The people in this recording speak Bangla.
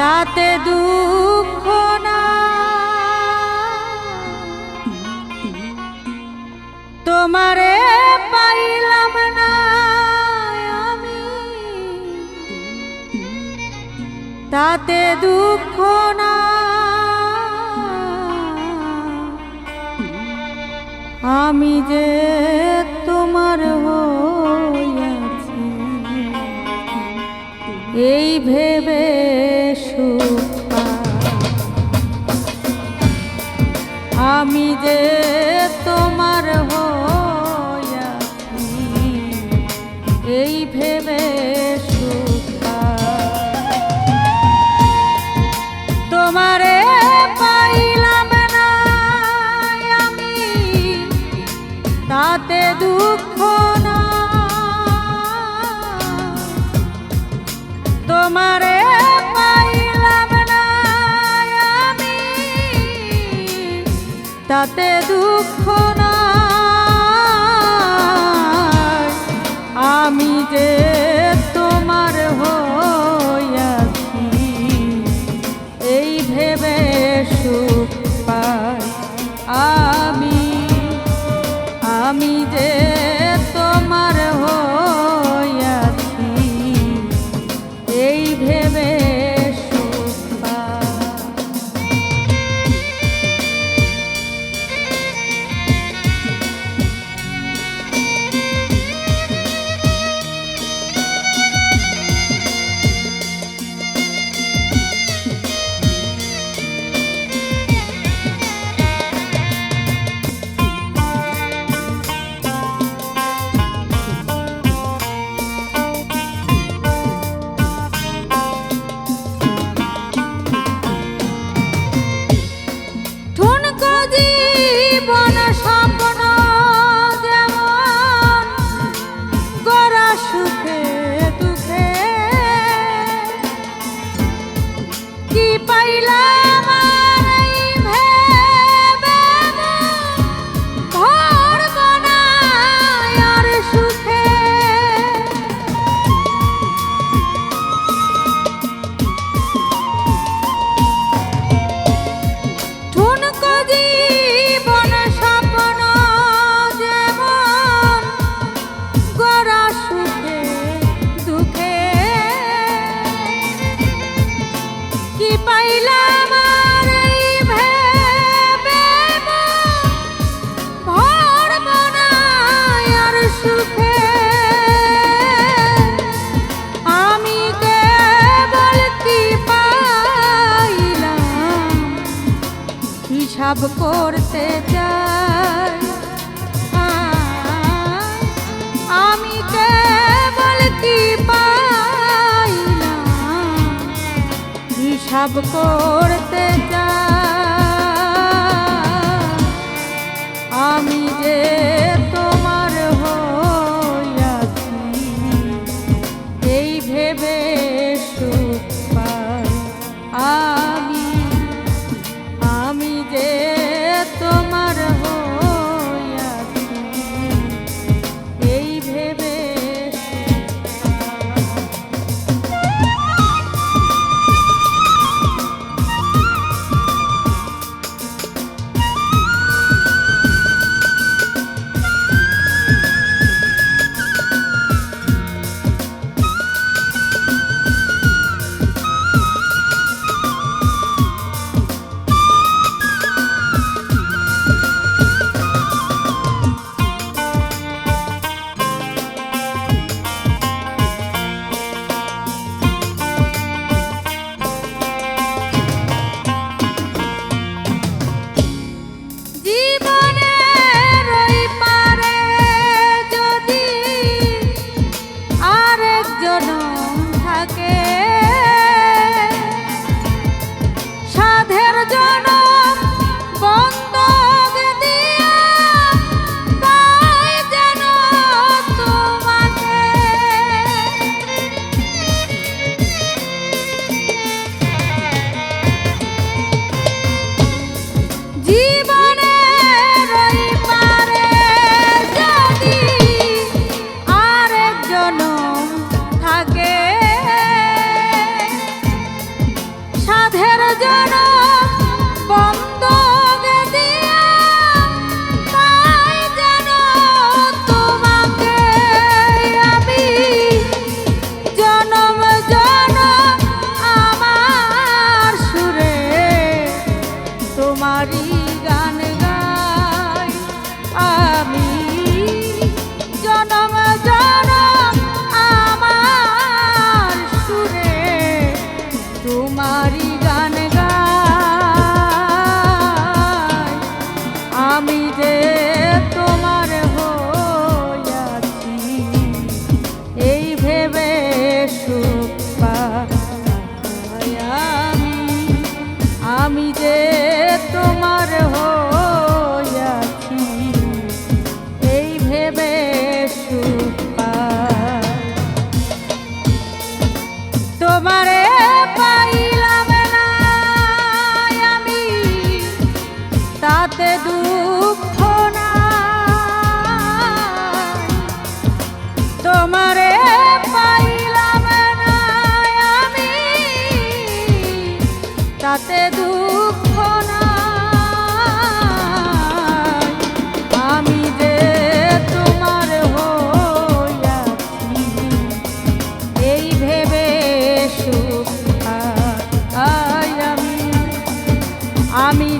তাতে দুঃখ না। তোমারে পাইলাম না আমি। তাতে দুঃখ না। আমি যে তোমার হইয়াছি এই ভেবে সুখ। আমি যে তোমার হইয়াছি এই ভেবে সুখ তোমারে পাইলাম না আমি, তাতে দুঃখ না তোমারে তাতে দুঃখ না আমি যে হিসাব করতে চাই। আমি কেবল কি পাই না সব করতে চাই। E আমি যে তোমার হইয়াছি এই ভেবে তোমারে পাইলাম না আমি তাতে তাতে দুঃখ না আমি যে তোমার হইয়াছি এই ভেবে সুখ আমি আমি